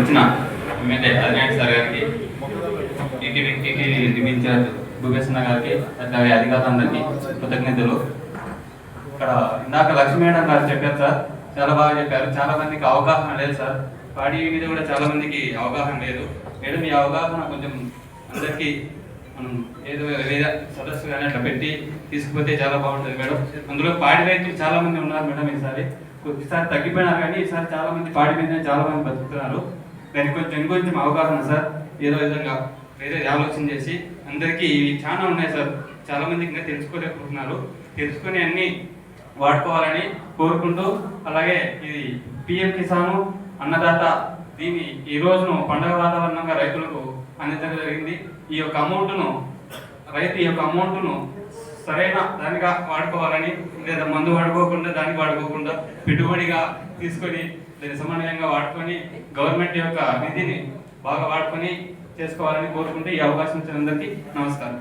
వచ్చిన MLA Adhinayak sir గారికి ET ET incharge Bhupeshwara గారికి అట్లాగే అధికారులందరికీ కృతజ్ఞతలు. ఇక్కడ ఇందాక లక్ష్మీ మేడం గారు చెప్పారు సార్ చాలా బాగా చెప్పారు. చాలా మందికి అవగాహన లేదు సార్. పాడి మీద కూడా చాలా మందికి అవగాహన లేదు. మేడం ఈ అవగాహన కొంచెం అందరికీ మనం ఏదో లేదా సదస్సు కానీ అట్లా పెట్టి తీసుకుపోతే చాలా బాగుంటుంది మేడం. అందులో పాడి రైతులు చాలా మంది ఉన్నారు మేడం ఈసారి. కొద్దిసారి తగ్గిపోయినారు కానీ ఈసారి చాలా మంది పాడి మీద చాలా మంది బతుకుతున్నారు. దానికి కొంచెం ఇంకొంచెం అవగాహన సార్ ఏదో విధంగా వేరే ఆలోచన చేసి అందరికీ ఇవి చాలా ఉన్నాయి సార్. చాలా మంది ఇంకా తెలుసుకోలేకపోతున్నారు. తెలుసుకొని అన్ని వాడుకోవాలని కోరుకుంటూ అలాగే ఇది పిఎం కిసాను అన్నదాత దీన్ని ఈ రోజును పండగ వాతావరణంగా రైతులకు అందించడం జరిగింది. ఈ యొక్క అమౌంట్ను రైతు ఈ యొక్క అమౌంట్ను సరైన దానిగా వాడుకోవాలని లేదా మందు వాడుకోకుండా దాన్ని వాడుకోకుండా పెట్టుబడిగా తీసుకొని దాన్ని సమన్వయంగా వాడుకొని గవర్నమెంట్ యొక్క నిధిని బాగా వాడుకొని చేసుకోవాలని కోరుకుంటే ఈ అవకాశం ఇచ్చిన అందరికీ నమస్కారం.